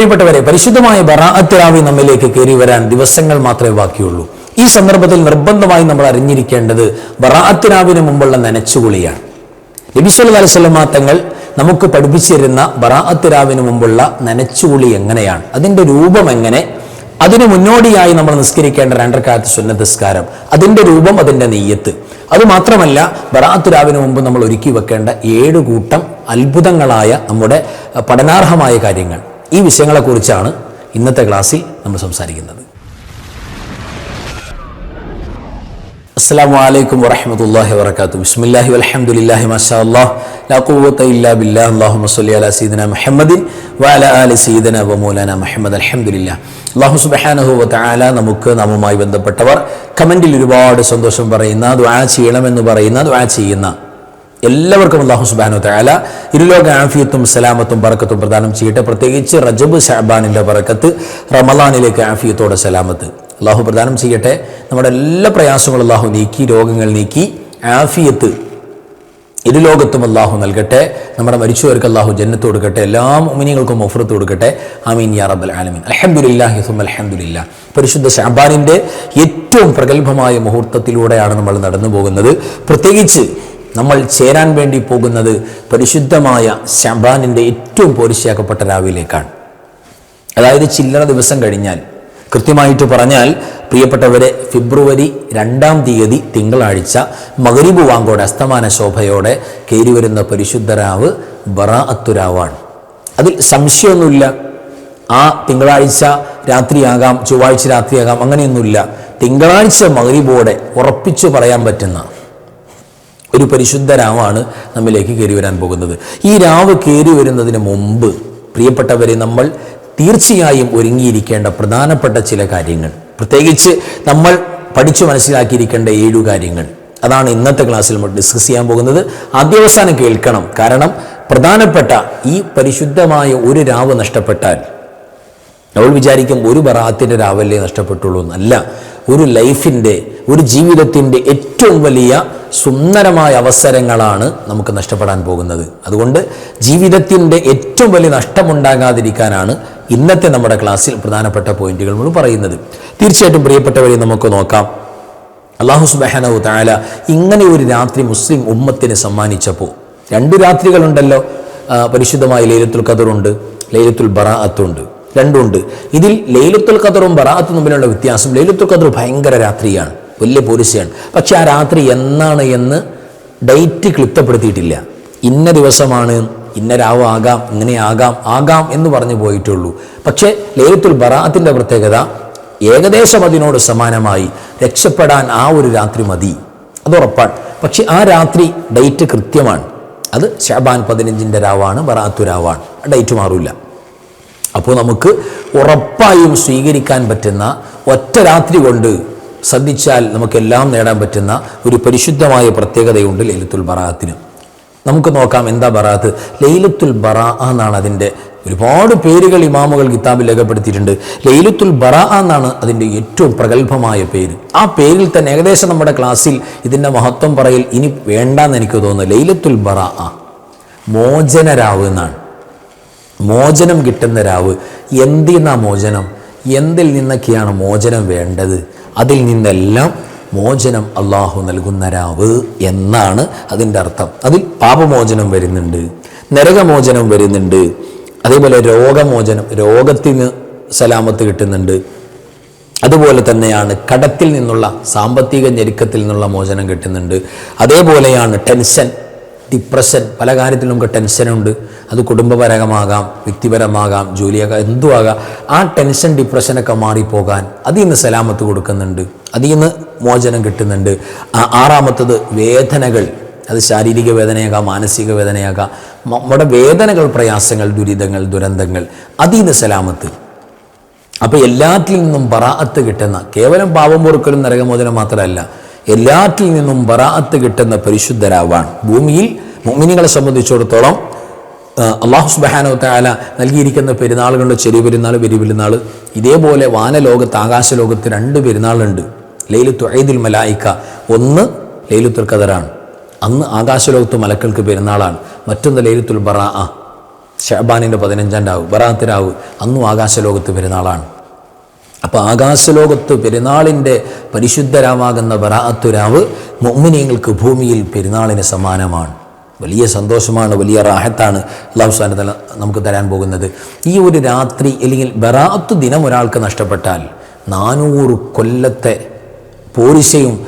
പ്രിയപ്പെട്ടവരെ പരിശുദ്ധമായ ബറാഅത്തിരാവി നമ്മിലേക്ക് കയറി വരാൻ ദിവസങ്ങൾ മാത്രമേ ബാക്കിയുള്ളൂ. ഈ സന്ദർഭത്തിൽ നിർബന്ധമായി നമ്മൾ അറിഞ്ഞിരിക്കേണ്ടത് ബറാഅത്തിരാവിന് മുമ്പുള്ള നനച്ചുകുളിയാണ്. നബിസ്വല്ലി അലൈവല്ലമ തങ്ങൾ നമുക്ക് പഠിപ്പിച്ചിരുന്ന ബറാഅത്തിരാവിന് മുമ്പുള്ള നനച്ചുകുളി എങ്ങനെയാണ്? അതിന്റെ രൂപം എങ്ങനെ? അതിനു മുന്നോടിയായി നമ്മൾ നിസ്കരിക്കേണ്ട രണ്ടരക്കാലത്ത് സുന്നതസ്കാരം. അതിന്റെ രൂപം അതിന്റെ നെയ്യത്ത്. അതുമാത്രമല്ല ബറാത്തുരാവിന് മുമ്പ് നമ്മൾ ഒരുക്കി വെക്കേണ്ട ഏഴ് കൂട്ടം അത്ഭുതങ്ങളായ നമ്മുടെ പഠനാർഹമായ കാര്യങ്ങൾ. ഈ വിഷയങ്ങളെക്കുറിച്ചാണ് ഇന്നത്തെ ക്ലാസ്സിൽ നമ്മൾ സംസാരിക്കുന്നത്. അസ്സാം വലൈക്കും വറഹമത്തല്ലാഹി വർക്കാത്തു ബിസ്മില്ലാഹി വൽഹംദുലില്ലാഹി മാഷാ അല്ലാഹ് ഇല്ലാ അല്ലാഹുമ്മ സ്വല്ലി അലാ സയ്യിദിന മുഹമ്മദിൻ ആലി സയ്യിദിന വ മുഹമ്മദ്. അൽഹംദുലില്ലാ അല്ലാഹു സുബ്ഹാനഹു വ തആല നമുക്ക് നമ്മുമായി ബന്ധപ്പെട്ടവർ കമന്റിൽ ഒരുപാട് സന്തോഷം പറയുന്ന ദുആ ചെയ്യണമെന്ന് പറയുന്ന ദുആ ചെയ്യുന്ന എല്ലാവർക്കും അള്ളാഹു സുബാനു തആല ഇരുലോക ആഫിയത്തും സലാമത്തും പറക്കത്തും പ്രദാനം ചെയ്യട്ടെ. പ്രത്യേകിച്ച് റജബ് ഷഹബാനിന്റെ പറക്കത്ത് റമലാനിലേക്ക് ആഫിയത്തോടെ സലാമത്ത്. അള്ളാഹു പ്രദാനം ചെയ്യട്ടെ. നമ്മുടെ എല്ലാ പ്രയാസങ്ങളും അള്ളാഹു നീക്കി രോഗങ്ങൾ നീക്കി ആഫിയത്ത് ഇരുലോകത്തും അള്ളാഹു നൽകട്ടെ. നമ്മുടെ മരിച്ചവർക്ക് അള്ളാഹു ജന്നത്ത് കൊടുക്കട്ടെ. എല്ലാ മുമിനികൾക്കും ഒഫറത്ത് കൊടുക്കട്ടെ. അമീൻ യാ റബ്ബൽ ആലമീൻ. സുമ്മ അൽഹംദുലില്ലാ. പരിശുദ്ധ ഷാബാനിന്റെ ഏറ്റവും പ്രഗത്ഭമായ മുഹൂർത്തത്തിലൂടെയാണ് നമ്മൾ നടന്നു പോകുന്നത് പ്രത്യേകിച്ച് നമ്മൾ ചേരാൻ വേണ്ടി പോകുന്നത് പരിശുദ്ധമായ ശബാനിന്റെ ഏറ്റവും പോരിശയാക്കപ്പെട്ട രാവിലേക്കാണ്. അതായത് ചില്ലറ ദിവസം കഴിഞ്ഞാൽ. കൃത്യമായിട്ട് പറഞ്ഞാൽ പ്രിയപ്പെട്ടവരെ ഫെബ്രുവരി രണ്ടാം തീയതി തിങ്കളാഴ്ച മകരീബ് വാങ്കോടെ അസ്തമാന ശോഭയോടെ കയറി വരുന്ന പരിശുദ്ധരാവ് ബറാഅത്തുരാവാണ് അതിൽ സംശയമൊന്നുമില്ല. ആ തിങ്കളാഴ്ച രാത്രിയാകാം ചൊവ്വാഴ്ച രാത്രിയാകാം അങ്ങനെയൊന്നുമില്ല. തിങ്കളാഴ്ച മകരീബോടെ ഉറപ്പിച്ചു പറയാൻ പറ്റുന്ന ഒരു പരിശുദ്ധ രാവാണ് നമ്മിലേക്ക് കയറി വരാൻ പോകുന്നത്. ഈ രാവ് കയറി വരുന്നതിന് മുമ്പ് പ്രിയപ്പെട്ടവരെ നമ്മൾ തീർച്ചയായും ഒരുങ്ങിയിരിക്കേണ്ട പ്രധാനപ്പെട്ട ചില കാര്യങ്ങൾ. പ്രത്യേകിച്ച് നമ്മൾ പഠിച്ചു മനസ്സിലാക്കിയിരിക്കേണ്ട ഏഴു കാര്യങ്ങൾ. അതാണ് ഇന്നത്തെ ക്ലാസ്സിൽ നമ്മൾ ഡിസ്കസ് ചെയ്യാൻ പോകുന്നത്. ആദ്യവസാനം കേൾക്കണം. കാരണം പ്രധാനപ്പെട്ട ഈ പരിശുദ്ധമായ ഒരു രാവ് നഷ്ടപ്പെട്ടാൽ നമ്മൾ വിചാരിക്കും ഒരു ബറാത്തിന്റെ രാവല്ലേ നഷ്ടപ്പെട്ടുള്ളൂ എന്നല്ല. ഒരു ലൈഫിന്റെ ഒരു ജീവിതത്തിന്റെ ഏറ്റവും വലിയ സുന്ദരമായ അവസരങ്ങളാണ് നമുക്ക് നഷ്ടപ്പെടാൻ പോകുന്നത്. അതുകൊണ്ട് ജീവിതത്തിന്റെ ഏറ്റവും വലിയ നഷ്ടമുണ്ടാകാതിരിക്കാനാണ് ഇന്നത്തെ നമ്മുടെ ക്ലാസ്സിൽ പ്രധാനപ്പെട്ട പോയിന്റുകൾ നമ്മൾ പറയുന്നത്. തീർച്ചയായിട്ടും പ്രിയപ്പെട്ടവരെ നമുക്ക് നോക്കാം. അള്ളാഹു സുബാനവു താല ഇങ്ങനെ ഒരു രാത്രി മുസ്ലിം ഉമ്മത്തിന് സമ്മാനിച്ചപ്പോൾ രണ്ട് രാത്രികളുണ്ടല്ലോ പരിശുദ്ധമായ ലൈലത്തുൽ ഖദറുണ്ട് ലൈലത്തുൽ ബറാഅത്തുണ്ട്. രണ്ടുണ്ട്. ഇതിൽ ലൈലത്തുൽ ഖദറും ബറാത്തും തമ്മിലുള്ള വ്യത്യാസം. ലൈലത്തുൽ ഖദർ ഭയങ്കര രാത്രിയാണ്. വലിയ പോലീസയാണ് പക്ഷെ ആ രാത്രി എന്നാണ് എന്ന് ഡേറ്റ് ക്ലിപ്തപ്പെടുത്തിയിട്ടില്ല. ഇന്ന ദിവസമാണ് ഇന്ന രാവ് ആകാം ഇങ്ങനെ ആകാം ആകാം എന്ന് പറഞ്ഞു പോയിട്ടുള്ളൂ. പക്ഷേ ലൈലത്തുൽ ബറാത്തിന്റെ പ്രത്യേകത ഏകദേശം അതിനോട് സമാനമായി രക്ഷപ്പെടാൻ ആ ഒരു രാത്രി മതി. അത് ഉറപ്പാണ്. പക്ഷെ ആ രാത്രി ഡേറ്റ് കൃത്യമാണ്. അത് ഷാബാൻ പതിനഞ്ചിന്റെ രാവാണ് ബറാത്തു രാവാണ്. ഡേറ്റ് മാറില്ല അപ്പോൾ നമുക്ക് ഉറപ്പായും സ്വീകരിക്കാൻ പറ്റുന്ന ഒറ്റ രാത്രി കൊണ്ട് ശ്രദ്ധിച്ചാൽ നമുക്കെല്ലാം നേടാൻ പറ്റുന്ന ഒരു പരിശുദ്ധമായ പ്രത്യേകതയുണ്ട് ലൈലത്തുൽ ബറാത്തിന്. നമുക്ക് നോക്കാം എന്താ ബറാത്ത്? ലൈലത്തുൽ ബറാ എന്നാണ് അതിന്റെ ഒരുപാട് പേരുകൾ ഇമാമുകൾ കിതാബിൽ രേഖപ്പെടുത്തിയിട്ടുണ്ട്. ലൈലത്തുൽ ബറ എന്നാണ് അതിന്റെ ഏറ്റവും പ്രഗത്ഭമായ പേര്. ആ പേരിൽ തന്നെ ഏകദേശം നമ്മുടെ ക്ലാസ്സിൽ ഇതിന്റെ മഹത്വം പറയൽ ഇനി വേണ്ടെന്ന് എനിക്ക് തോന്നുന്നു. ലൈലത്തുൽ ബറ മോചനരാവ് എന്നാണ്. മോചനം കിട്ടുന്ന രാവ്. എന്തിനാ മോചനം? എന്തിൽ നിന്നൊക്കെയാണ് മോചനം വേണ്ടത്? അതിൽ നിന്നെല്ലാം മോചനം അള്ളാഹു നൽകുന്ന രാവ് എന്നാണ് അതിന്റെ അർത്ഥം. അതിൽ പാപമോചനം വരുന്നുണ്ട് നരകമോചനം വരുന്നുണ്ട് അതേപോലെ രോഗമോചനം രോഗത്തിന് സലാമത്ത് കിട്ടുന്നുണ്ട്. അതുപോലെ തന്നെയാണ് കടത്തിൽ നിന്നുള്ള സാമ്പത്തിക ഞെരുക്കത്തിൽ നിന്നുള്ള മോചനം കിട്ടുന്നുണ്ട്. അതേപോലെയാണ് ടെൻഷൻ ഡിപ്രഷൻ പല കാര്യത്തിലും നമുക്ക് ടെൻഷനുണ്ട്. അത് കുടുംബപരമാകാം വ്യക്തിപരമാകാം ജോലിയാകാം എന്തും ആകാം ആ ടെൻഷൻ ഡിപ്രഷനൊക്കെ മാറിപ്പോകാൻ അതിൽ നിന്ന് സലാമത്ത് കൊടുക്കുന്നുണ്ട് അതിൽ നിന്ന് മോചനം കിട്ടുന്നുണ്ട്. ആറാമത്തത് വേദനകൾ അത് ശാരീരിക വേദനയാകാം മാനസിക വേദനയാകാം നമ്മുടെ വേദനകൾ പ്രയാസങ്ങൾ ദുരിതങ്ങൾ ദുരന്തങ്ങൾ അതിൽ നിന്ന് സലാമത്ത്. അപ്പോൾ എല്ലാറ്റിൽ നിന്നും ബറാഅത്ത് കിട്ടുന്ന കേവലം പാപം പൊറുക്കലും നരകമോചനം മാത്രമല്ല എല്ലാറ്റിൽ നിന്നും ബറാഅത്ത് കിട്ടുന്ന പരിശുദ്ധരാവാണ് ഭൂമിയിൽ മുഅ്മിനീങ്ങളെ സംബന്ധിച്ചിടത്തോളം അള്ളാഹു സുബ്ഹാനഹു താല നൽകിയിരിക്കുന്ന പെരുന്നാളുകളുടെ ചെറിയ പെരുന്നാൾ വലിയ പെരുന്നാൾ ഇതേപോലെ വാനലോകത്ത് ആകാശലോകത്ത് രണ്ട് പെരുന്നാളുണ്ട്. ലൈലത്തു ഐദുൽ മലായിക്ക. ഒന്ന് ലൈലുത്തുൽ ഖദറാണ്. അന്ന് ആകാശലോകത്ത് മലക്കൾക്ക് പെരുന്നാളാണ്. മറ്റൊന്ന് ലൈലത്തുൽ ബറാ ഷഹബാനിന്റെ പതിനഞ്ചാം രാവ് ബറാത്തിരാവ് അന്നും ആകാശലോകത്ത് പെരുന്നാളാണ്. അപ്പോൾ ആകാശലോകത്ത് പെരുന്നാളിന്റെ പരിശുദ്ധരാവാകുന്ന ബറാത്തുരാവ് മൊമ്മിനിയങ്ങൾക്ക് ഭൂമിയിൽ പെരുന്നാളിന് സമാനമാണ്. വലിയ സന്തോഷമാണ് വലിയ റാഹത്താണ് അള്ളാഹു സുബ്ഹാനഹു തല നമുക്ക് തരാൻ പോകുന്നത്. ഈ ഒരു രാത്രി അല്ലെങ്കിൽ ബറാത്ത് ദിനം ഒരാൾക്ക് നഷ്ടപ്പെട്ടാൽ നാനൂറ് കൊല്ലത്തെ പോരിശയും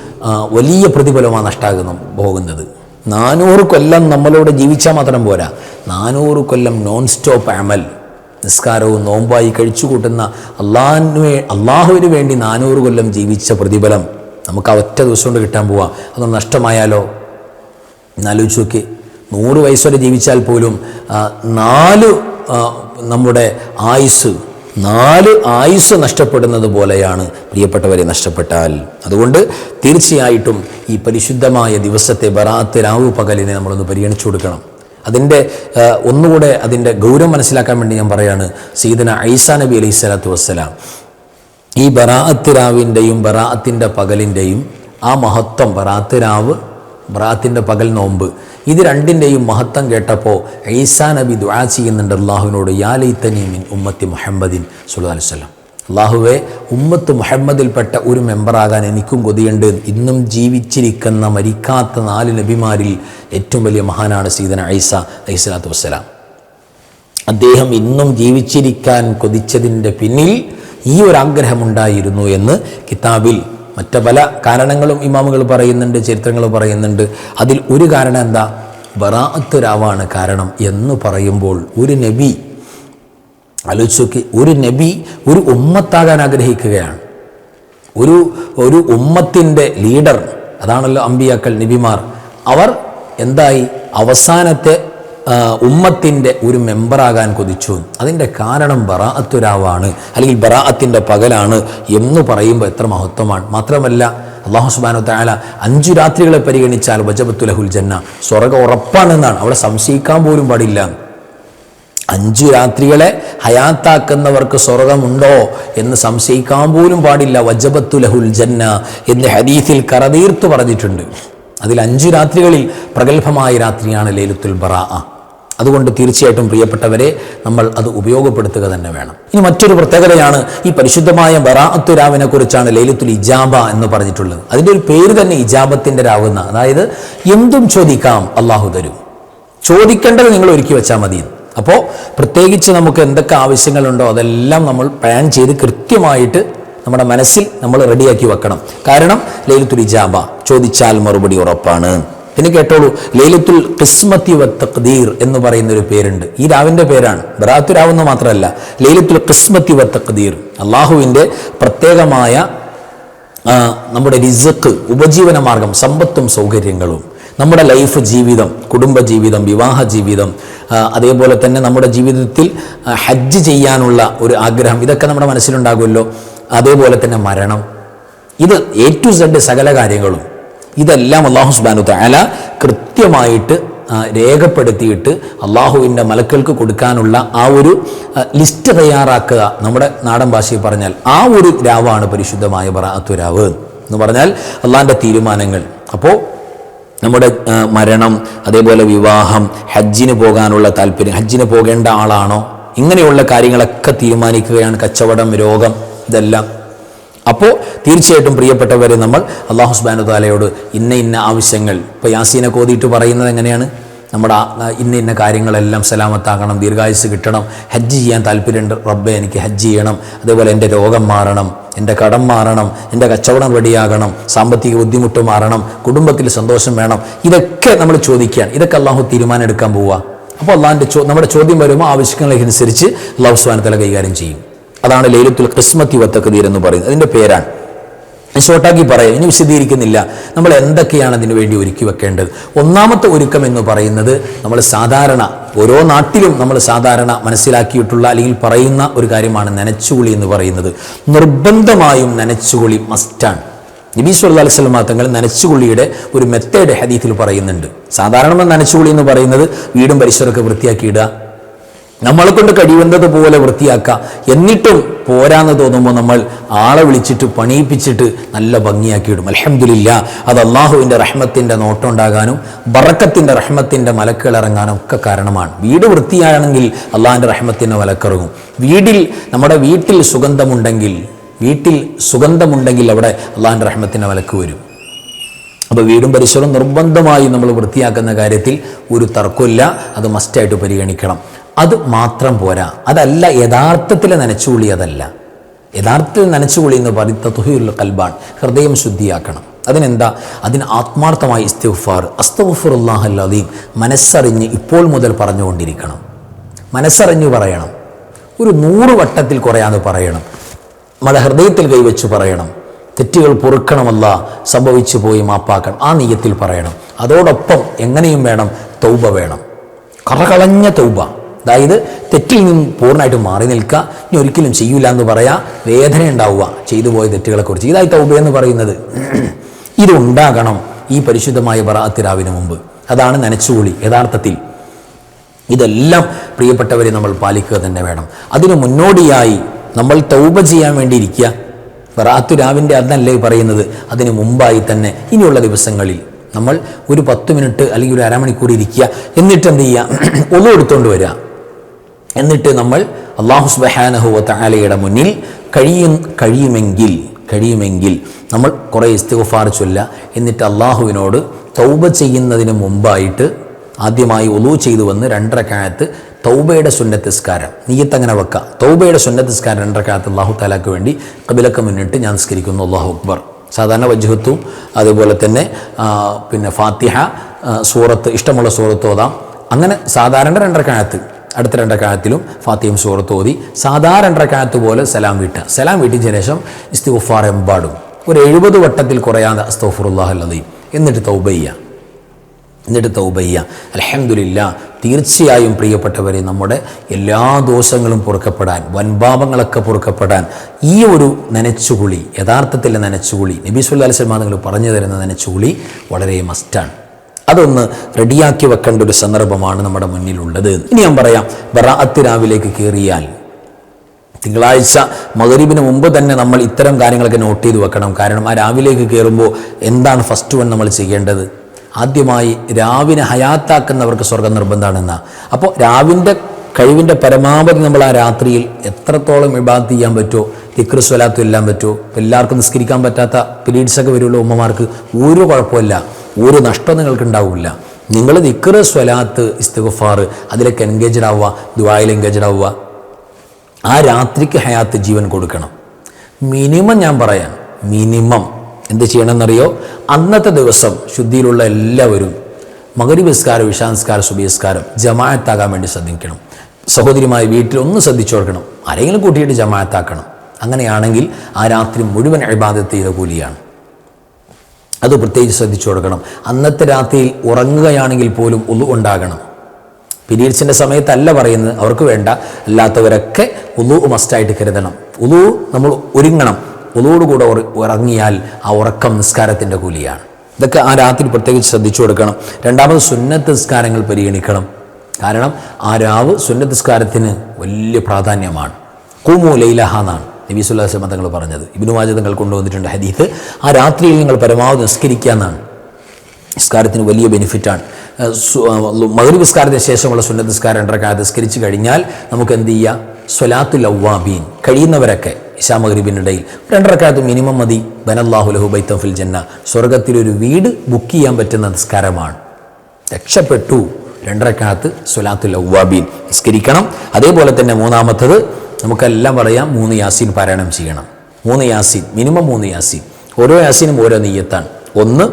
വലിയ പ്രതിഫലമാണ് നഷ്ടാകുന്നു പോകുന്നത്. നാനൂറ് കൊല്ലം നമ്മളോട് ജീവിച്ചാൽ മാത്രം പോരാ. നാനൂറ് കൊല്ലം നോൺ സ്റ്റോപ്പ് അമൽ നിസ്കാരവും നോമ്പായി കഴിച്ചു കൂട്ടുന്ന അള്ളാഹുവേ അള്ളാഹുവിന് വേണ്ടി നാനൂറ് കൊല്ലം ജീവിച്ച പ്രതിഫലം നമുക്ക് ആ ഒറ്റ ദിവസം കൊണ്ട് കിട്ടാൻ പോവാം. അതൊന്ന് നഷ്ടമായാലോ? എന്നാലോചിച്ച് നോക്കി നൂറ് വയസ്സ് വരെ ജീവിച്ചാൽ പോലും നാല് നമ്മുടെ ആയുസ് നാല് ആയുസ് നഷ്ടപ്പെടുന്നത് പോലെയാണ് പ്രിയപ്പെട്ടവരെ നഷ്ടപ്പെട്ടാൽ. അതുകൊണ്ട് തീർച്ചയായിട്ടും ഈ പരിശുദ്ധമായ ദിവസത്തെ ബറാത്ത് രാവു പകലിനെ നമ്മളൊന്ന് പരിഗണിച്ചു കൊടുക്കണം. അതിന്റെ ഒന്നുകൂടെ അതിന്റെ ഗൗരവം മനസ്സിലാക്കാൻ വേണ്ടി ഞാൻ പറയാണ് സീദന ഐസാ നബി അലൈഹി സ്വലാത്തു വസ്സലാം. ഈ ബറാഅത്ത് രാവിന്റെയും ബറാഅത്തിന്റെ പകലിന്റെയും ആ മഹത്വം ബറാത്ത് രാവ് ബറാഅത്തിന്റെ പകൽ നോമ്പ്. ഇത് രണ്ടിന്റെയും മഹത്വം കേട്ടപ്പോൾ ഈസാ നബി ദുആ ചെയ്യുന്നുണ്ട് അള്ളാഹുവിനോട് യാ ലൈത്തനി മിൻ ഉമ്മത്തി മുഹമ്മദിൻ സുല്ലാ അലുസല്ലാം അള്ളാഹുവെ ഉമ്മത്ത് മുഹമ്മദിൽപ്പെട്ട ഒരു മെമ്പറാകാൻ എനിക്കും കൊതിയുണ്ട്. ഇന്നും ജീവിച്ചിരിക്കുന്ന മരിക്കാത്ത നാല് നബിമാരിൽ ഏറ്റവും വലിയ മഹാനാണ് സീതന ഐസ അലൈഹി വസ്സലാം. അദ്ദേഹം ഇന്നും ജീവിച്ചിരിക്കാൻ കൊതിച്ചതിന്റെ പിന്നിൽ ഈ ഒരു ആഗ്രഹമുണ്ടായിരുന്നു എന്ന് കിതാബിൽ മറ്റു പല കാരണങ്ങളും ഇമാമുകൾ പറയുന്നുണ്ട് ചരിത്രങ്ങൾ പറയുന്നുണ്ട്. അതിൽ ഒരു കാരണം എന്താ? ബറാഅത്ത് രാവാണ് കാരണം എന്ന് പറയുമ്പോൾ ഒരു നബി ആലോചിച്ച് നോക്കി ഒരു നബി ഒരു ഉമ്മത്താകാൻ ആഗ്രഹിക്കുകയാണ്. ഒരു ഒരു ഉമ്മത്തിന്റെ ലീഡർ അതാണല്ലോ അമ്പിയാക്കൾ നബിമാർ. അവർ എന്തായി? അവസാനത്തെ ഉമ്മത്തിന്റെ ഒരു മെമ്പറാകാൻ കൊതിച്ചു. അതിന്റെ കാരണം ബറാഅത്തുരാവാണ്. അല്ലെങ്കിൽ ബറാഅത്തിന്റെ പകലാണ് എന്ന് പറയുമ്പോൾ എത്ര മഹത്വമാണ്. മാത്രമല്ല അള്ളാഹു സുബാനു താല അഞ്ചു രാത്രികളെ പരിഗണിച്ചാൽ വജബത്തു ലഹുൽ ജന്ന. സ്വർഗ ഉറപ്പാണെന്നാണ്. അവിടെ സംശയിക്കാൻ പോലും പാടില്ല. അഞ്ചു രാത്രികളെ ഹയാത്താക്കുന്നവർക്ക് സ്വർഗമുണ്ടോ എന്ന് സംശയിക്കാൻ പോലും പാടില്ല. വജബത്തു ലഹുൽ ജന്ന എന്ന് ഹദീസിൽ കറതീർത്ത് പറഞ്ഞിട്ടുണ്ട്. അതിൽ അഞ്ച് രാത്രികളിൽ പ്രഗത്ഭമായ രാത്രിയാണ് ലൈലത്തുൽ ബറാ. അതുകൊണ്ട് തീർച്ചയായിട്ടും പ്രിയപ്പെട്ടവരെ നമ്മൾ അത് ഉപയോഗപ്പെടുത്തുക തന്നെ വേണം. ഇനി മറ്റൊരു പ്രത്യേകതയാണ് ഈ പരിശുദ്ധമായ ബറാഅത്തു രാവിനെ കുറിച്ചാണ് ലൈലത്തുൽ ഇജാബ എന്ന് പറഞ്ഞിട്ടുള്ളത്. അതിന്റെ ഒരു പേര് തന്നെ ഇജാബത്തിന്റെ രാവുന്ന അതായത് എന്തും ചോദിക്കാം അള്ളാഹു തരും. ചോദിക്കേണ്ടത് നിങ്ങൾ ഒരുക്കി വെച്ചാൽ മതി. അപ്പോൾ പ്രത്യേകിച്ച് നമുക്ക് എന്തൊക്കെ ആവശ്യങ്ങളുണ്ടോ അതെല്ലാം നമ്മൾ പ്ലാൻ ചെയ്ത് കൃത്യമായിട്ട് നമ്മുടെ മനസ്സിൽ നമ്മൾ റെഡിയാക്കി വെക്കണം. കാരണം ലൈലത്തുൽ ഇജാബ ചോദിച്ചാൽ മറുപടി ഉറപ്പാണ്. പിന്നെ കേട്ടോളൂ ലൈലത്തുൽ കിസ്മത്തി വ തഖ്ദീർ എന്ന് പറയുന്ന ഒരു പേരുണ്ട്. ഈ രാവിന്റെ പേരാണ്. ബറാത്തു രാവെന്ന് മാത്രമല്ല ലൈലത്തുൽ കിസ്മത്തി വ തഖ്ദീർ. അള്ളാഹുവിന്റെ പ്രത്യേകമായ നമ്മുടെ റിസക്ക് ഉപജീവന മാർഗം സമ്പത്തും സൗകര്യങ്ങളും നമ്മുടെ ലൈഫ് ജീവിതം കുടുംബ ജീവിതം വിവാഹ ജീവിതം അതേപോലെ തന്നെ നമ്മുടെ ജീവിതത്തിൽ ഹജ്ജ് ചെയ്യാനുള്ള ഒരു ആഗ്രഹം ഇതൊക്കെ നമ്മുടെ മനസ്സിലുണ്ടാകുമല്ലോ. അതേപോലെ തന്നെ മരണം. ഇത് എ ടു സെഡ് സകല കാര്യങ്ങളും. ഇതെല്ലാം അള്ളാഹു സുബാനു താല കൃത്യമായിട്ട് രേഖപ്പെടുത്തിയിട്ട് അള്ളാഹുവിന്റെ മലക്കൾക്ക് കൊടുക്കാനുള്ള ആ ഒരു ലിസ്റ്റ് തയ്യാറാക്കുക. നമ്മുടെ നാടൻ ഭാഷയിൽ പറഞ്ഞാൽ ആ ഒരു രാവാണ് പരിശുദ്ധമായ ബറാത്തു രാവ് എന്ന് പറഞ്ഞാൽ അള്ളാഹിന്റെ തീരുമാനങ്ങൾ. അപ്പോൾ നമ്മുടെ മരണം അതേപോലെ വിവാഹം ഹജ്ജിന് പോകാനുള്ള താല്പര്യം ഹജ്ജിന് പോകേണ്ട ആളാണോ? ഇങ്ങനെയുള്ള കാര്യങ്ങളൊക്കെ തീരുമാനിക്കുകയാണ് കച്ചവടം രോഗം. ഇതെല്ലാം. അപ്പോൾ തീർച്ചയായിട്ടും പ്രിയപ്പെട്ടവരെ നമ്മൾ അള്ളാഹു സുബാനു താലയോട് ഇന്ന ഇന്ന ആവശ്യങ്ങൾ ഇപ്പോൾ യാസീനെ കോതിയിട്ട് പറയുന്നത് എങ്ങനെയാണ്? നമ്മുടെ ഇന്ന ഇന്ന കാര്യങ്ങളെല്ലാം സലാമത്താക്കണം ദീർഘായുസ് കിട്ടണം ഹജ്ജ് ചെയ്യാൻ താല്പര്യമുണ്ട്. റബ്ബെ എനിക്ക് ഹജ്ജ് ചെയ്യണം അതേപോലെ എന്റെ രോഗം മാറണം എന്റെ കടം മാറണം എന്റെ കച്ചവടം റെഡിയാകണം സാമ്പത്തിക ബുദ്ധിമുട്ട് മാറണം കുടുംബത്തിൽ സന്തോഷം വേണം. ഇതൊക്കെ നമ്മൾ ചോദിക്കുകയാണ്. ഇതൊക്കെ അള്ളാഹു തീരുമാനം എടുക്കാൻ പോവുക. അപ്പോൾ അള്ളാഹിന്റെ നമ്മുടെ ചോദ്യം വരുമ്പോൾ ആവശ്യങ്ങളനുസരിച്ച് അള്ളാഹു സുബാനത്തല കൈകാര്യം ചെയ്യും. അതാണ് ലൈലത്തുൽ ഖിസ്മത്തി വത്തക്കദീർ എന്ന് പറയുന്നത്. അതിന്റെ പേരാണ്. ഷോട്ടാക്കി പറയാം. ഇനി വിശദീകരിക്കുന്നില്ല. നമ്മൾ എന്തൊക്കെയാണ് അതിനു വേണ്ടി ഒരുക്കി വെക്കേണ്ടത്? ഒന്നാമത്തെ ഒരുക്കം എന്ന് പറയുന്നത് നമ്മൾ സാധാരണ ഓരോ നാട്ടിലും നമ്മൾ സാധാരണ മനസ്സിലാക്കിയിട്ടുള്ള അല്ലെങ്കിൽ പറയുന്ന ഒരു കാര്യമാണ് നനച്ചുകുളി എന്ന് പറയുന്നത്. നിർബന്ധമായും നനച്ചുകുളി മസ്റ്റാണ് നബീസ് അല്ലാ അലൈഹി സ്വലമാ തങ്ങൾ നനച്ചുകുളിയുടെ ഒരു മെത്തേഡ് ഹദീത്തിൽ പറയുന്നുണ്ട്. സാധാരണ നനച്ചുകുളി എന്ന് പറയുന്നത് വീടും പരിസരമൊക്കെ വൃത്തിയാക്കി ഇടുക. നമ്മളെ കൊണ്ട് കഴിയുന്നത് പോലെ വൃത്തിയാക്കുക എന്നിട്ടും പോരാന്ന് തോന്നുമ്പോൾ നമ്മൾ ആളെ വിളിച്ചിട്ട് പണിയിപ്പിച്ചിട്ട് നല്ല ഭംഗിയാക്കി ഭംഗിയാക്കിയിടും അലഹമില്ല അത് അള്ളാഹുവിന്റെ റഹ്മത്തിന്റെ നോട്ടം ഉണ്ടാകാനും ബറക്കത്തിന്റെ റഹ്മത്തിന്റെ മലക്കുകൾ ഇറങ്ങാനും ഒക്കെ കാരണമാണ്. വീട് വൃത്തിയാണെങ്കിൽ അള്ളാഹിന്റെ റഹ്മത്തിന്റെ മലക്കിറങ്ങും. വീടിൽ നമ്മുടെ വീട്ടിൽ സുഗന്ധമുണ്ടെങ്കിൽ വീട്ടിൽ സുഗന്ധമുണ്ടെങ്കിൽ അവിടെ അള്ളാഹിന്റെ റഹ്മത്തിന്റെ മലക്ക് വരും. അപ്പോൾ വീടും പരിസരവും നിർബന്ധമായി നമ്മൾ വൃത്തിയാക്കുന്ന കാര്യത്തിൽ ഒരു തർക്കമില്ല. അത് മസ്റ്റായിട്ട് പരിഗണിക്കണം. അത് മാത്രം പോരാ. അതല്ല യഥാർത്ഥത്തിൽ നനച്ചുകുളി അതല്ല യഥാർത്ഥത്തിൽ നനച്ചുകുളി എന്ന് പറയുന്ന തുഹിയുള്ള കൽബാൻ ഹൃദയം ശുദ്ധിയാക്കണം. അതിനെന്താ? അതിന് ആത്മാർത്ഥമായി ഇസ്തിഫാർ അസ്തഫുറുല്ലാഹല്ലീം മനസ്സറിഞ്ഞ് ഇപ്പോൾ മുതൽ പറഞ്ഞുകൊണ്ടിരിക്കണം. മനസ്സറിഞ്ഞു പറയണം. ഒരു നൂറ് വട്ടത്തിൽ കുറയാതെ പറയണം. മത ഹൃദയത്തിൽ കൈവച്ച് പറയണം. തെറ്റുകൾ പൊറുക്കണമല്ല സംഭവിച്ചു പോയി മാപ്പാക്കണം. ആ നീയത്തിൽ പറയണം. അതോടൊപ്പം എങ്ങനെയും വേണം തൗബ വേണം. കറകളഞ്ഞ തൗബ. അതായത് തെറ്റിൽ നിന്നും പൂർണമായിട്ട് മാറി നിൽക്കുക ഇനി ഒരിക്കലും ചെയ്യൂല എന്ന് പറയാ വേദന ഉണ്ടാവുക ചെയ്തു പോയ തെറ്റുകളെക്കുറിച്ച്. ഇതായി തൗബ എന്ന് പറയുന്നത്. ഇതുണ്ടാകണം ഈ പരിശുദ്ധമായ ബറാത്തിരാവിന് മുമ്പ്. അതാണ് നനച്ചുകൂളി യഥാർത്ഥത്തിൽ. ഇതെല്ലാം പ്രിയപ്പെട്ടവരെ നമ്മൾ പാലിക്കുക തന്നെ വേണം. അതിനു മുന്നോടിയായി നമ്മൾ തൗബ ചെയ്യാൻ വേണ്ടി ഇരിക്കുക. ബറാത്തു രാവിന്റെ അതല്ലേ പറയുന്നത് അതിന് മുമ്പായി തന്നെ ഇനിയുള്ള ദിവസങ്ങളിൽ നമ്മൾ ഒരു പത്ത് മിനിറ്റ് അല്ലെങ്കിൽ ഒരു അരമണിക്കൂർ ഇരിക്കുക. എന്നിട്ട് എന്ത് ചെയ്യുക? ഒന്നും എടുത്തുകൊണ്ട് വരിക. എന്നിട്ട് നമ്മൾ അള്ളാഹു സുബഹാനഹുവ താലയുടെ മുന്നിൽ കഴിയും കഴിയുമെങ്കിൽ കഴിയുമെങ്കിൽ നമ്മൾ കുറേ ഇസ്തിഗുഫാർ ചൊല്ല. എന്നിട്ട് അള്ളാഹുവിനോട് തൗബ ചെയ്യുന്നതിന് മുമ്പായിട്ട് ആദ്യമായി ഒലു ചെയ്തു വന്ന് രണ്ടരക്കാലത്ത് തൗബയുടെ സുന്നത്തിസ്കാരം നീയത്ത് അങ്ങനെ വെക്കാം. തൗബയുടെ സുന്നത്തിസ്കാരം രണ്ടരക്കാലത്ത് അള്ളാഹു താലാക്ക് വേണ്ടി കബിലക്ക് മുന്നിട്ട് ഞാൻ നിസ്കരിക്കുന്നു. അള്ളാഹു അക്ബർ. സാധാരണ വജ്ഹത്തും അതുപോലെ തന്നെ പിന്നെ ഫാത്തിഹ സൂറത്ത് ഇഷ്ടമുള്ള സൂറത്ത് ഓതാം. അങ്ങനെ സാധാരണ രണ്ടരക്കാലത്ത് അടുത്ത രണ്ടക്കാലത്തിലും ഫാത്തിയും സൂറത്ത് ഓതി. സാധാരണ രണ്ടക്കാലത്ത് പോലെ സലാം വീട്ടുക. സലാം വീട്ടിയ ശേഷം ഇസ്തിഫാർ എമ്പാടും. ഒരു എഴുപത് വട്ടത്തിൽ കുറയാതെ അസ്തഫുറുല്ലാഹല്ലതയും എന്നിട്ട് തൗബയ്യ എന്നിട്ട് തൗബയ്യ അലഹമില്ല തീർച്ചയായും പ്രിയപ്പെട്ടവരെ നമ്മുടെ എല്ലാ ദോഷങ്ങളും പൊറുക്കപ്പെടാൻ വൻപാപങ്ങളൊക്കെ പൊറുക്കപ്പെടാൻ ഈ ഒരു നനച്ചുകുളി യഥാർത്ഥത്തിലെ നനച്ചുകുളി നബി സുല്ലാ അലിസ്ലാം നിങ്ങൾ പറഞ്ഞു തരുന്ന നനച്ചുകുളി വളരെ മസ്റ്റാണ് അതൊന്ന് റെഡിയാക്കി വെക്കേണ്ട ഒരു സന്ദർഭമാണ് നമ്മുടെ മുന്നിലുള്ളത്. ഇനി ഞാൻ പറയാം ബറാഅത്ത് രാവിലേക്ക് കയറിയാൽ തിങ്കളാഴ്ച മകരീബിന് മുമ്പ് തന്നെ നമ്മൾ ഇത്തരം കാര്യങ്ങളൊക്കെ നോട്ട് ചെയ്ത് വെക്കണം. കാരണം ആ രാവിലേക്ക് കയറുമ്പോൾ എന്താണ് ഫസ്റ്റ് വൺ നമ്മൾ ചെയ്യേണ്ടത്? ആദ്യമായി രാവിനെ ഹയാത്താക്കുന്നവർക്ക് സ്വർഗം നിർബന്ധമാണെന്ന. അപ്പോൾ രാവിന്റെ കഴിവിന്റെ പരമാവധി നമ്മൾ ആ രാത്രിയിൽ എത്രത്തോളം ഇബാദത്ത് ചെയ്യാൻ പറ്റുമോ തിക്ർ സ്വലാത്ത് എല്ലാം പറ്റുമോ എല്ലാവർക്കും നിസ്കരിക്കാൻ പറ്റാത്ത പീരീഡ്സൊക്കെ വരുള്ള ഉമ്മമാർക്ക് ഒരു കുഴപ്പമില്ല. ഒരു നഷ്ടം നിങ്ങൾക്ക് ഉണ്ടാവില്ല നിങ്ങൾ നിക്കറ് സ്വലാത്ത് ഇസ്തഗഫാർ അതിലൊക്കെ എൻഗേജ്ഡ് ആവുക ദുബായിൽ എൻഗേജ്ഡ് ആവുക. ആ രാത്രിക്ക് ഹയാത്ത് ജീവൻ കൊടുക്കണം. മിനിമം ഞാൻ പറയാം മിനിമം. എന്ത് ചെയ്യണമെന്നറിയോ? അന്നത്തെ ദിവസം ശുദ്ധിയിലുള്ള എല്ലാവരും മകരി വിസ്കാരം വിഷാംസ്കാരം സുബിസ്കാരം ജമായത്താകാൻ വേണ്ടി ശ്രദ്ധിക്കണം. സഹോദരിമായി വീട്ടിൽ ഒന്ന് ശ്രദ്ധിച്ചു കൊടുക്കണം. ആരെങ്കിലും കൂട്ടിയിട്ട് ജമായത്താക്കണം അങ്ങനെയാണെങ്കിൽ ആ രാത്രി മുഴുവൻ അഴിബാദത്ത് ചെയ്ത കൂലിയാണ്. അത് പ്രത്യേകിച്ച് ശ്രദ്ധിച്ചു കൊടുക്കണം. അന്നത്തെ രാത്രിയിൽ ഉറങ്ങുകയാണെങ്കിൽ പോലും ഉള്ളു ഉണ്ടാകണം. പീരീഡ്സിന്റെ സമയത്തല്ല പറയുന്നത്. അവർക്ക് വേണ്ട. അല്ലാത്തവരൊക്കെ ഉളു മസ്റ്റായിട്ട് കരുതണം. ഉളു നമ്മൾ ഒരുങ്ങണം. ഉളുവോടുകൂടെ ഉറ- ഉറങ്ങിയാൽ ആ ഉറക്കം നിസ്കാരത്തിന്റെ കൂലിയാണ്. ഇതൊക്കെ ആ രാത്രി പ്രത്യേകിച്ച് ശ്രദ്ധിച്ചു കൊടുക്കണം. രണ്ടാമത് സുന്നത്ത് നിസ്കാരങ്ങൾ പരിഗണിക്കണം. കാരണം ആ രാവ് സുന്നത്ത് നിസ്കാരത്തിന് വലിയ പ്രാധാന്യമാണ്. കൂമു എന്നാണ്. നബി സുല്ലാ വസ്ലം തങ്ങൾ പറഞ്ഞത്. ഇബിനു വാജ തങ്ങൾ കൊണ്ടുവന്നിട്ടുണ്ട് ഹദീത്ത് ആ രാത്രിയിൽ നിങ്ങൾ പരമാവധി നിസ്കരിക്കുക എന്നാണ് നിസ്കാരത്തിന് വലിയ ബെനിഫിറ്റാണ് മകരി നിസ്കാരത്തിന് ശേഷമുള്ള സുന്നത്ത് നിസ്കാരം രണ്ടരക്കാലത്ത് നിസ്കരിച്ച് കഴിഞ്ഞാൽ നമുക്ക് എന്ത് ചെയ്യാം? സ്വലാത്തു ലവ്വാബീൻ കഴിയുന്നവരൊക്കെ ഇഷാ മഗ്രിബിനിടയിൽ രണ്ടരക്കാലത്ത് മിനിമം മതി. ബനല്ലാഹു ലഹു ബൈത്തം ഫിൽ ജന്ന. സ്വർഗത്തിലൊരു വീട് ബുക്ക് ചെയ്യാൻ പറ്റുന്ന നിസ്കാരമാണ്. രക്ഷപ്പെട്ടു. രണ്ടരക്കാലത്ത് സ്വലാത്തു ലവ്വാബീൻ നിസ്കരിക്കണം. അതേപോലെ തന്നെ മൂന്നാമത്തത് നമുക്കെല്ലാം പറയാം മൂന്ന് യാസീൻ പാരായണം ചെയ്യണം. മൂന്ന് യാസീൻ മിനിമം മൂന്ന് യാസീൻ. ഓരോ യാസീനും ഓരോ നീയത്താണ് ഒന്ന്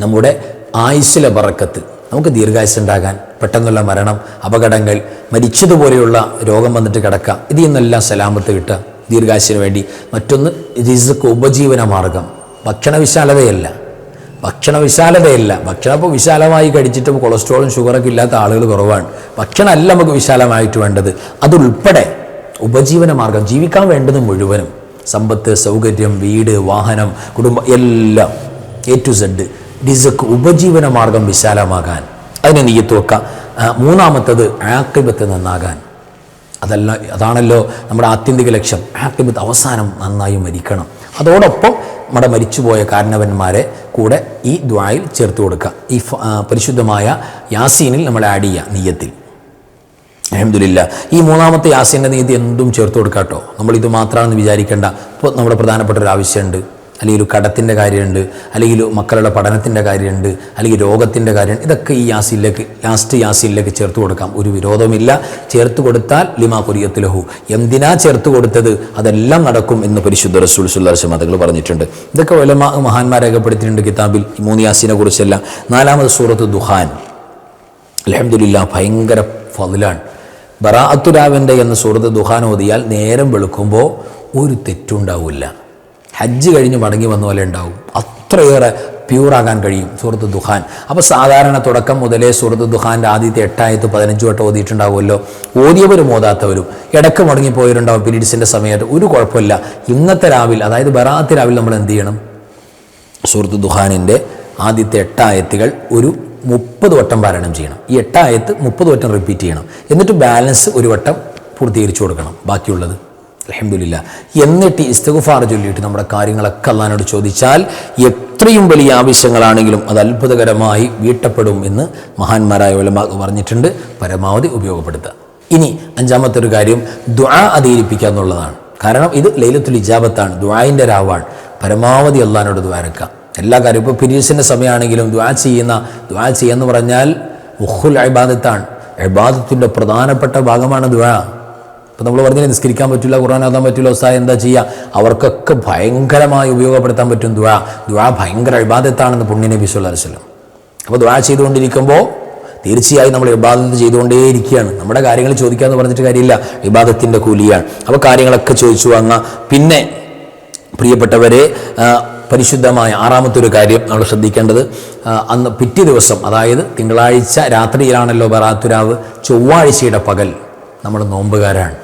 നമ്മുടെ ആയുസ്സിലെ പറക്കത്ത് നമുക്ക് ദീർഘായുസ് ഉണ്ടാകാൻ പെട്ടെന്നുള്ള മരണം അപകടങ്ങൾ മരിച്ചതുപോലെയുള്ള രോഗം വന്നിട്ട് കിടക്കാം ഇതിൽ നിന്നെല്ലാം സലാമത്ത് കിട്ടുക. ദീർഘായുസിന് വേണ്ടി മറ്റൊന്ന് റിസ്ക് ഉപജീവന മാർഗം. ഭക്ഷണ വിശാലതയല്ല ഭക്ഷണ വിശാലതയല്ല ഭക്ഷണം ഇപ്പോൾ വിശാലമായി കഴിച്ചിട്ടും കൊളസ്ട്രോളും ഷുഗറൊക്കെ ഇല്ലാത്ത ആളുകൾ കുറവാണ്. ഭക്ഷണമല്ല നമുക്ക് വിശാലമായിട്ട് വേണ്ടത്. അതുൾപ്പെടെ ഉപജീവന മാർഗം ജീവിക്കാൻ വേണ്ടത് മുഴുവനും. സമ്പത്ത് സൗകര്യം വീട് വാഹനം കുടുംബം എല്ലാം എ ടു സെഡ് ഡിസക്ക് ഉപജീവന മാർഗം വിശാലമാകാൻ. അതിനെ നീയത്ത് വെക്കുക മൂന്നാമത്തത് ആക്കിബത്ത് നന്നാകാൻ. അതല്ല അതാണല്ലോ നമ്മുടെ ആത്യന്തിക ലക്ഷ്യം. ആക്കിബത്ത് അവസാനം നന്നായി മരിക്കണം. അതോടൊപ്പം നമ്മുടെ മരിച്ചുപോയ കാരണവന്മാരെ കൂടെ ഈ ദ്വായിൽ ചേർത്ത് കൊടുക്കുക ഈ പരിശുദ്ധമായ യാസീനിൽ നമ്മൾ ആഡ് ചെയ്യുക നീയത്തിൽ അഹമ്മദില്ല ഈ മൂന്നാമത്തെ യാസിന്റെ നീതി എന്തും ചേർത്ത് കൊടുക്കാട്ടോ ഇത് മാത്രമാണെന്ന് വിചാരിക്കേണ്ട. ഇപ്പോൾ നമ്മുടെ പ്രധാനപ്പെട്ട ഒരു ആവശ്യമുണ്ട് അല്ലെങ്കിൽ ഒരു കടത്തിന്റെ കാര്യമുണ്ട് അല്ലെങ്കിൽ മക്കളുടെ പഠനത്തിന്റെ കാര്യമുണ്ട് അല്ലെങ്കിൽ രോഗത്തിന്റെ കാര്യം ഇതൊക്കെ ഈ യാസിലേക്ക് ലാസ്റ്റ് യാസിലേക്ക് ചേർത്ത് കൊടുക്കാം. ഒരു വിരോധമില്ല. ചേർത്ത് കൊടുത്താൽ ലിമാ കുരിയത്തിലഹു. എന്തിനാ ചേർത്ത് കൊടുത്തത്? അതെല്ലാം നടക്കും എന്ന് പരിശുദ്ധ റസൂൽ സുല്ലാസ് മതങ്ങൾ പറഞ്ഞിട്ടുണ്ട്. ഇതൊക്കെ വല്ല മഹാന്മാർ രേഖപ്പെടുത്തിയിട്ടുണ്ട് കിതാബിൽ മൂന്ന് യാസിനെ കുറിച്ചെല്ലാം. നാലാമത് സൂറത്ത് ദുഹാൻ. അലഹമില്ല ഭയങ്കര ഫതിലാണ്. ബറാഅത്തുരാവിന്റെ എന്ന സുഹൃത്ത് ദുഹാൻ ഓതിയാൽ നേരം വെളുക്കുമ്പോൾ ഒരു തെറ്റുണ്ടാവില്ല. ഹജ്ജ് കഴിഞ്ഞ് മടങ്ങി വന്ന പോലെ ഉണ്ടാവും. അത്രയേറെ പ്യൂറാകാൻ കഴിയും സുഹൃത്ത് ദുഹാൻ. അപ്പോൾ സാധാരണ തുടക്കം മുതലേ സുഹൃത്ത് ദുഹാന്റെ ആദ്യത്തെ എട്ടായത്ത് പതിനഞ്ച് വട്ടം ഓതിയിട്ടുണ്ടാവുമല്ലോ. ഓതിയവരും ഓതാത്തവരും. ഇടയ്ക്ക് മുടങ്ങിപ്പോയിട്ടുണ്ടാവും പീരീഡ്സിന്റെ സമയത്ത്. ഒരു കുഴപ്പമില്ല. ഇന്നത്തെ രാവിലെ അതായത് ബറാത്ത് രാവിലെ നമ്മൾ എന്ത് ചെയ്യണം? സുഹൃത്ത് ദുഹാനിന്റെ ആദ്യത്തെ എട്ടായത്തുകൾ ഒരു മുപ്പത് വട്ടം പാരായണം ചെയ്യണം. ഈ എട്ടായത്ത് മുപ്പത് വട്ടം റിപ്പീറ്റ് ചെയ്യണം. എന്നിട്ട് ബാലൻസ് ഒരു വട്ടം പൂർത്തീകരിച്ചു കൊടുക്കണം. ബാക്കിയുള്ളത് അലഹമില്ല എന്നിട്ട് ഇസ്തഗുഫാർ ചൊല്ലിയിട്ട് നമ്മുടെ കാര്യങ്ങളൊക്കെ അള്ളഹാനോട് ചോദിച്ചാൽ എത്രയും വലിയ ആവശ്യങ്ങളാണെങ്കിലും അത് അത്ഭുതകരമായി വീട്ടപ്പെടും എന്ന് മഹാന്മാരായ ഉലമാ പറഞ്ഞിട്ടുണ്ട്. പരമാവധി ഉപയോഗപ്പെടുത്തുക. ഇനി അഞ്ചാമത്തെ ഒരു കാര്യം ദ്വാ അധീരിപ്പിക്കുക എന്നുള്ളതാണ്. കാരണം ഇത് ലൈലത്തുൽ ഇജാബത്താണ് ദ്വായിന്റെ രാവാണ് പരമാവധി അള്ളഹാനോട് ദ്വാരക്കാം എല്ലാ കാര്യവും. ഇപ്പോൾ പിരീസിന്റെ സമയമാണെങ്കിലും ദ്വാ ചെയ്യുന്ന ദ്വാ ചെയ്യുമെന്ന് പറഞ്ഞാൽ ഉഹുൽ അബാദത്താണ് അബാദത്തിന്റെ പ്രധാനപ്പെട്ട ഭാഗമാണ് ദ്വാ ഇപ്പം നമ്മൾ പറഞ്ഞില്ല നിസ്കരിക്കാൻ പറ്റില്ല ഖുർആൻ ഓതാൻ പറ്റില്ല ഉസ്താദ് എന്താ ചെയ്യുക? അവർക്കൊക്കെ ഭയങ്കരമായി ഉപയോഗപ്പെടുത്താൻ പറ്റും ദ്വാ ദ്വാ ഭയങ്കര അബാദത്താണെന്ന് പുണ്യനെ സല്ലല്ലാഹു അലൈഹി അപ്പോൾ ദ്വാ ചെയ്തുകൊണ്ടിരിക്കുമ്പോൾ തീർച്ചയായും നമ്മൾ ഇബാദത്ത് ചെയ്തുകൊണ്ടേയിരിക്കുകയാണ്. നമ്മുടെ കാര്യങ്ങൾ ചോദിക്കാമെന്ന് പറഞ്ഞിട്ട് കാര്യമില്ല. ഇബാദത്തിന്റെ കൂലിയാണ്. അപ്പോൾ കാര്യങ്ങളൊക്കെ ചോദിച്ചു വാങ്ങുക. പിന്നെ പ്രിയപ്പെട്ടവരെ പരിശുദ്ധമായ ആറാമത്തെ ഒരു കാര്യം നമ്മൾ ശ്രദ്ധിക്കേണ്ടത് അന്ന് പിറ്റേ ദിവസം അതായത് തിങ്കളാഴ്ച രാത്രിയിലാണല്ലോ ബറാത്തുരാവ് ചൊവ്വാഴ്ചയുടെ പകൽ നമ്മൾ നോമ്പുകാരാണ്.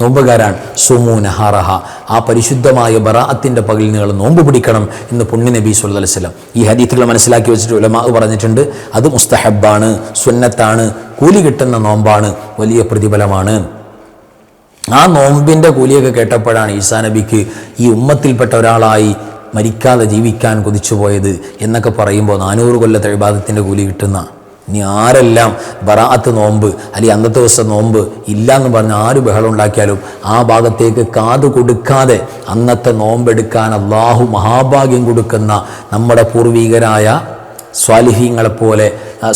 നോമ്പുകാരാണ്. സുമു നഹാറഹ. ആ പരിശുദ്ധമായ ബറാഅത്തിന്റെ പകൽ നിങ്ങൾ നോമ്പ് പിടിക്കണം എന്ന് പുണ്യ നബി വസല്ലം ഈ ഹദീത്തുകൾ മനസ്സിലാക്കി വെച്ചിട്ട് ഉലമാ പറഞ്ഞിട്ടുണ്ട്. അത് മുസ്തഹബാണ് സുന്നത്താണ് കൂലി കിട്ടുന്ന നോമ്പാണ് വലിയ പ്രതിഫലമാണ്. ആ നോമ്പിന്റെ കൂലിയൊക്കെ കേട്ടപ്പോഴാണ് ഈസാ നബിക്ക് ഈ ഉമ്മത്തിൽപ്പെട്ട ഒരാളായി മരിക്കാതെ ജീവിക്കാൻ കൊതിച്ചുപോയത് എന്നൊക്കെ പറയുമ്പോൾ നാനൂറ് കൊല്ലത്തെ വിവാദത്തിന്റെ കൂലി കിട്ടുന്ന ഇനി ആരെല്ലാം ബറാത്ത് നോമ്പ് അല്ലെങ്കിൽ അന്നത്തെ ദിവസം നോമ്പ് ഇല്ല എന്ന് പറഞ്ഞ് ആര് ബഹളം ഉണ്ടാക്കിയാലും ആ ഭാഗത്തേക്ക് കാത് കൊടുക്കാതെ അന്നത്തെ നോമ്പെടുക്കാൻ അള്ളാഹു മഹാഭാഗ്യം കൊടുക്കുന്ന നമ്മുടെ പൂർവികരായ സ്വാലിഹീങ്ങളെപ്പോലെ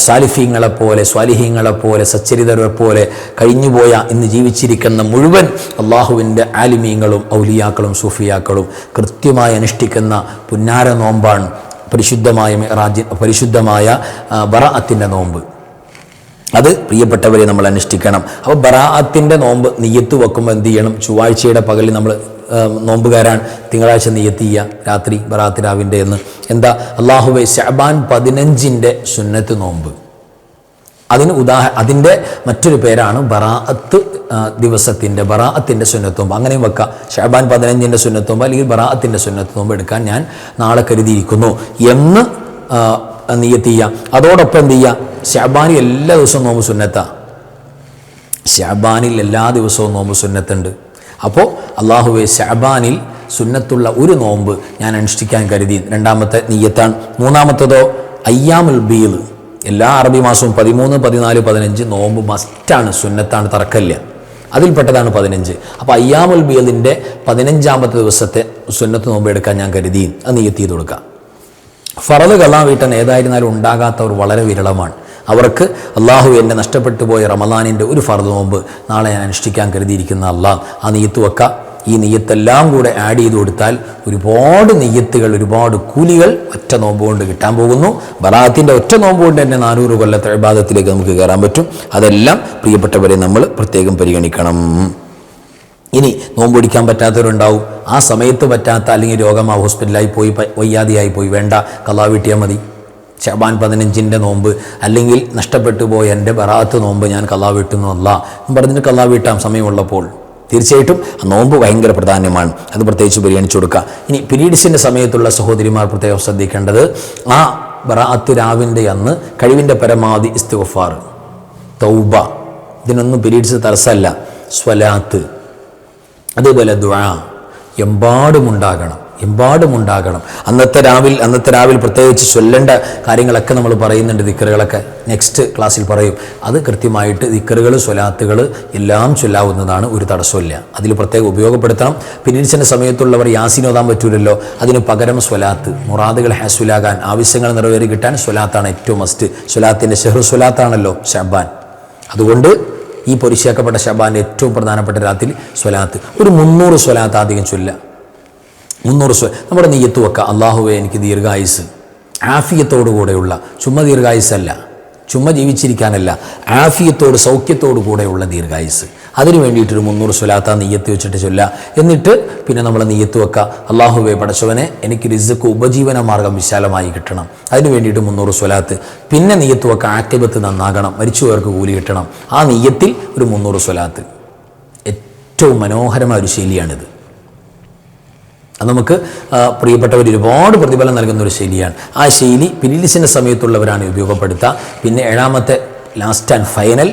സാലിഫീങ്ങളെപ്പോലെ സ്വാലിഹീങ്ങളെപ്പോലെ സച്ചരിതരെ പോലെ കഴിഞ്ഞുപോയ ഇന്ന് ജീവിച്ചിരിക്കുന്ന മുഴുവൻ അള്ളാഹുവിന്റെ ആലിമീങ്ങളും ഔലിയാക്കളും സൂഫിയാക്കളും കൃത്യമായി അനുഷ്ഠിക്കുന്ന പുന്നാര നോമ്പാണ് പരിശുദ്ധമായ മിഹ്റാജി പരിശുദ്ധമായ ബറാഅത്തിന്റെ നോമ്പ്. അത് പ്രിയപ്പെട്ടവരെ നമ്മൾ അനുഷ്ഠിക്കണം. അപ്പോൾ ബറാഅത്തിന്റെ നോമ്പ് നെയ്യത്ത് വെക്കുമ്പോൾ എന്ത് ചെയ്യണം? ചൊവ്വാഴ്ചയുടെ പകലിൽ നമ്മൾ ആ, നോമ്പുകാരാൻ തിങ്കളാഴ്ച നീയത്തിയ രാത്രി ബറാത്തിരാവിന്റെ എന്ന്. എന്താ? അള്ളാഹുബെ ഷാബാൻ പതിനഞ്ചിന്റെ സുന്നത്ത് നോമ്പ്. അതിന് ഉദാഹ അതിന്റെ മറ്റൊരു പേരാണ് ബറാഅത്ത് ദിവസത്തിന്റെ ബറാഅത്തിന്റെ സുന്നത്തോമ്പ് അങ്ങനെയും വെക്കാം. ഷാബാൻ പതിനഞ്ചിന്റെ സുന്നത്തോമ്പ് അല്ലെങ്കിൽ ബറാഅത്തിന്റെ സുന്നത്തോമ്പ് എടുക്കാൻ ഞാൻ നാളെ കരുതിയിരിക്കുന്നു എന്ന് ആ, നിയ്യത്ത് ചെയ്യുക അതോടൊപ്പം എന്ത് ചെയ്യുക? ഷാബാനി എല്ലാ ദിവസവും നോമ്പ് സുന്നത്താണ് ഷാബാനിൽ എല്ലാ ദിവസവും നോമ്പ് സുന്നത്തുണ്ട്. അപ്പോൾ അള്ളാഹുവെ ഷാബാനിൽ സുന്നത്തുള്ള ഒരു നോമ്പ് ഞാൻ അനുഷ്ഠിക്കാൻ കരുതി. രണ്ടാമത്തെ നീയത്താണ്. മൂന്നാമത്തതോ അയ്യാമുൽ ബീൽ. എല്ലാ അറബി മാസവും പതിമൂന്ന് പതിനാല് പതിനഞ്ച് നോമ്പ് മസ്റ്റാണ് സുന്നത്താണ് തറക്കല്ല അതിൽപ്പെട്ടതാണ് പതിനഞ്ച്. അപ്പോൾ അയ്യാമുൽ ബീലിന്റെ പതിനഞ്ചാമത്തെ ദിവസത്തെ സുന്നത്ത് നോമ്പ് എടുക്കാൻ ഞാൻ കരുതി. അത് നീയത്തി കൊടുക്കാം. ഫറദ് കലാം വീട്ടൻ ഏതായിരുന്നാലും ഉണ്ടാകാത്തവർ വളരെ വിരളമാണ്. അവർക്ക് അള്ളാഹു എന്നെ നഷ്ടപ്പെട്ടു പോയ റമദാനിന്റെ ഒരു ഫർദ് നോമ്പ് നാളെ ഞാൻ അനുഷ്ഠിക്കാൻ കരുതിയിരിക്കുന്ന അള്ളാഹ് ആ നെയ്യത്ത് വെക്ക. ഈ നെയ്യത്തെല്ലാം കൂടെ ആഡ് ചെയ്ത് കൊടുത്താൽ ഒരുപാട് നെയ്യത്തുകൾ ഒരുപാട് കൂലികൾ ഒറ്റ നോമ്പ് കൊണ്ട് കിട്ടാൻ പോകുന്നു. ബറാത്തിന്റെ ഒറ്റ നോമ്പ് കൊണ്ട് തന്നെ നാനൂറ് കൊല്ലത്തെ വിഭാഗത്തിലേക്ക് നമുക്ക് കയറാൻ പറ്റും. അതെല്ലാം പ്രിയപ്പെട്ടവരെ നമ്മൾ പ്രത്യേകം പരിഗണിക്കണം. ഇനി നോമ്പ് പിടിക്കാൻ പറ്റാത്തവരുണ്ടാവും. ആ സമയത്ത് പറ്റാത്ത അല്ലെങ്കിൽ രോഗം ആ ഹോസ്പിറ്റലായി പോയി വയ്യാതെയായി പോയി. വേണ്ട കലാ വീട്ടിയാൽ മതി. ഷാബാൻ പതിനഞ്ചിന്റെ നോമ്പ് അല്ലെങ്കിൽ നഷ്ടപ്പെട്ടു പോയ എന്റെ ബറാത്ത് നോമ്പ് ഞാൻ കലാ വീട്ടുന്നതല്ല എന്ന് പറഞ്ഞിട്ട് കലാ വീട്ടാം സമയമുള്ളപ്പോൾ. തീർച്ചയായിട്ടും ആ നോമ്പ് ഭയങ്കര പ്രധാനമാണ് അത് പ്രത്യേകിച്ച് പരിഗണിച്ചു കൊടുക്കുക. ഇനി പീരീഡ്സിന്റെ സമയത്തുള്ള സഹോദരിമാർ പ്രത്യേകം ശ്രദ്ധിക്കേണ്ടത് ആ ബറാത്ത് രാവിന്റെ അന്ന് കഴിവിന്റെ പരമാവധി ഇസ്തുഫാർ തൗബ. ഇതിനൊന്നും പീരീഡ്സ് തടസ്സമല്ല. സ്വലാത്ത് അതേപോലെ ദ്വാ എമ്പാടുമുണ്ടാകണം എമ്പാടുമുണ്ടാകണം അന്നത്തെ രാവിൽ അന്നത്തെ രാവിൽ പ്രത്യേകിച്ച് ചൊല്ലേണ്ട കാര്യങ്ങളൊക്കെ നമ്മൾ പറയുന്നുണ്ട് ദിക്കറുകളൊക്കെ. നെക്സ്റ്റ് ക്ലാസ്സിൽ പറയും. അത് കൃത്യമായിട്ട് ദിക്കറുകൾ സ്വലാത്തുകൾ എല്ലാം ചൊല്ലാവുന്നതാണ് ഒരു തടസ്സമില്ല അതിൽ പ്രത്യേകം ഉപയോഗപ്പെടുത്തണം. പിന്നീടിച്ചിന്റെ സമയത്തുള്ളവർ യാസീൻ ഓതാൻ പറ്റൂലല്ലോ. അതിന് പകരം സ്വലാത്ത്. മുറാദുകൾ ഹാസുലാകാൻ ആവശ്യങ്ങൾ നിറവേറി കിട്ടാൻ സ്വലാത്താണ് ഏറ്റവും മസ്റ്റ് സ്വലാത്തിന്റെ ഷെഹ്റു സ്വലാത്താണല്ലോ ഷബാൻ അതുകൊണ്ട് ഈ പൊരിശാക്കപ്പെട്ട ഷബാന്റെ ഏറ്റവും പ്രധാനപ്പെട്ട രാത്രി സ്വലാത്ത്. ഒരു മുന്നൂറ് സ്വലാത്ത് അധികം ചൊല്ല മുന്നൂറ് സ്വ നമ്മുടെ നെയ്യത്ത് വെക്കുക അള്ളാഹുവെ എനിക്ക് ദീർഘായുസ്. ആഫിയത്തോടു കൂടെയുള്ള ചുമ്മാ ദീർഘായുസല്ല. ചുമ്മാ ജീവിച്ചിരിക്കാനല്ല. ആഫിയത്തോട് സൗഖ്യത്തോടു കൂടെയുള്ള ദീർഘായുസ്. അതിന് വേണ്ടിയിട്ടൊരു മുന്നൂറ് സ്വലാത്ത നെയ്യത്ത് വെച്ചിട്ട് ചൊല്ല. എന്നിട്ട് പിന്നെ നമ്മൾ നെയ്യത്ത് വെക്കുക അള്ളാഹുവെ പടച്ചവനെ എനിക്ക് റിസക്ക് ഉപജീവന മാർഗം വിശാലമായി കിട്ടണം. അതിന് വേണ്ടിയിട്ട് മുന്നൂറ് സ്വലാത്ത്. പിന്നെ നെയ്യത്ത് വെക്കുക ആക്യബത്ത് നന്നാകണം. മരിച്ചുപോയവർക്ക് കൂലി കിട്ടണം. ആ നെയ്യത്തിൽ ഒരു മുന്നൂറ് സ്വലാത്ത്. ഏറ്റവും മനോഹരമായ ഒരു ശൈലിയാണിത്. നമുക്ക് പ്രിയപ്പെട്ടവർ ഒരുപാട് പ്രതിഫലം നൽകുന്ന ഒരു ശൈലിയാണ്. ആ ശൈലി പിരിലിസിന്റെ സമയത്തുള്ളവരാണ് ഉപയോഗപ്പെടുത്തുക. പിന്നെ ഏഴാമത്തെ ലാസ്റ്റ് ആൻഡ് ഫൈനൽ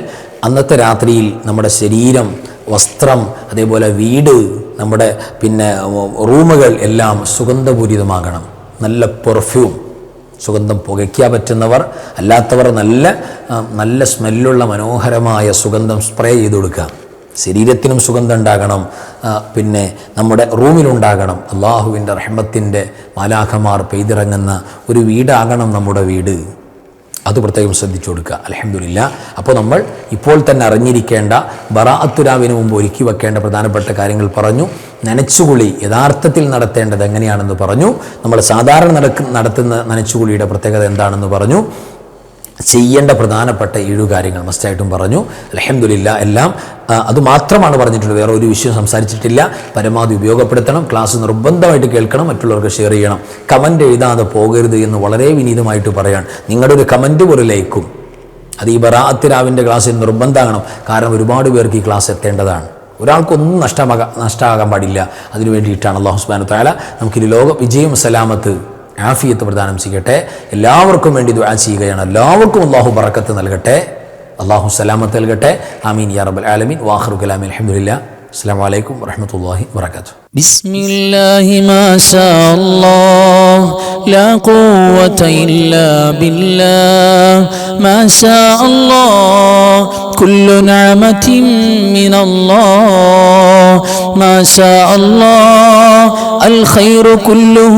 അന്നത്തെ രാത്രിയിൽ നമ്മുടെ ശരീരം വസ്ത്രം അതേപോലെ വീട് നമ്മുടെ പിന്നെ റൂമുകൾ എല്ലാം സുഗന്ധപൂരിതമാകണം. നല്ല പെർഫ്യൂം സുഗന്ധം പുകയ്ക്കാൻ പറ്റുന്നവർ അല്ലാത്തവർ നല്ല നല്ല സ്മെല്ലുള്ള മനോഹരമായ സുഗന്ധം സ്പ്രേ ചെയ്ത് കൊടുക്കുക. ശരീരത്തിനും സുഗന്ധം ഉണ്ടാകണം പിന്നെ നമ്മുടെ റൂമിലുണ്ടാകണം. അള്ളാഹുവിന്റെ റഹ്മത്തിന്റെ മാലാഖമാർ പെയ്തിറങ്ങുന്ന ഒരു വീടാകണം നമ്മുടെ വീട്. അത് പ്രത്യേകം ശ്രദ്ധിച്ചു കൊടുക്കുക. അലഹമില്ല അപ്പോൾ നമ്മൾ ഇപ്പോൾ തന്നെ അറിഞ്ഞിരിക്കേണ്ട ബറാഅത്തുരാവിന് മുമ്പ് ഒരുക്കി വെക്കേണ്ട പ്രധാനപ്പെട്ട കാര്യങ്ങൾ പറഞ്ഞു. നനച്ചുകുളി യഥാർത്ഥത്തിൽ നടത്തേണ്ടത് എങ്ങനെയാണെന്ന് പറഞ്ഞു. നമ്മൾ സാധാരണ നടക്കുന്ന നടത്തുന്ന നനച്ചുകുളിയുടെ പ്രത്യേകത എന്താണെന്ന് പറഞ്ഞു. ചെയ്യേണ്ട പ്രധാനപ്പെട്ട ഏഴു കാര്യങ്ങൾ മസ്റ്റായിട്ടും പറഞ്ഞു. അലഹമില്ല എല്ലാം അതുമാത്രമാണ് അത് മാത്രമാണ് പറഞ്ഞിട്ടുള്ളത്. വേറെ ഒരു വിഷയം സംസാരിച്ചിട്ടില്ല. പരമാവധി ഉപയോഗപ്പെടുത്തണം. ക്ലാസ് നിർബന്ധമായിട്ട് കേൾക്കണം. മറ്റുള്ളവർക്ക് ഷെയർ ചെയ്യണം. കമന്റ് എഴുതാതെ പോകരുത് എന്ന് വളരെ വിനീതമായിട്ട് പറയാൻ നിങ്ങളുടെ ഒരു കമന്റ് ഒരു ലൈക്കും അത് ഈ ബറാത്തിരാവിന്റെ ക്ലാസ്സിൽ നിർബന്ധമാകണം. കാരണം ഒരുപാട് പേർക്ക് ഈ ക്ലാസ് എത്തേണ്ടതാണ്. ഒരാൾക്കൊന്നും നഷ്ടമാകാൻ നഷ്ടമാകാൻ പാടില്ല. അതിനു വേണ്ടിയിട്ടാണ് അള്ളാഹു സുബാനു താല നമുക്കിനി ലോക വിജയം സലാമത്ത് ആഫിയത്ത് പ്രദാനം ചെയ്യട്ടെ എല്ലാവർക്കും വേണ്ടി ദുആ ചെയ്യുകയാണ് എല്ലാവർക്കും അള്ളാഹു ബറക്കത്ത് നൽകട്ടെ അള്ളാഹു സലാമത്ത് നൽകട്ടെ ആമീൻ യാ റബ്ബൽ ആലമീൻ വാഹറു കലാമി അലഹമുല്ല അസ്സാം വലൈക്കും വറഹമത്തല്ലാഹി വാത്തു بسم الله ما شاء الله لا قوة إلا بالله ما شاء الله كل نعمة من الله ما شاء الله الخير كله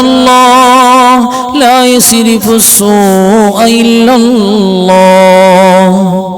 الله لا يصرف السوء إلا الله.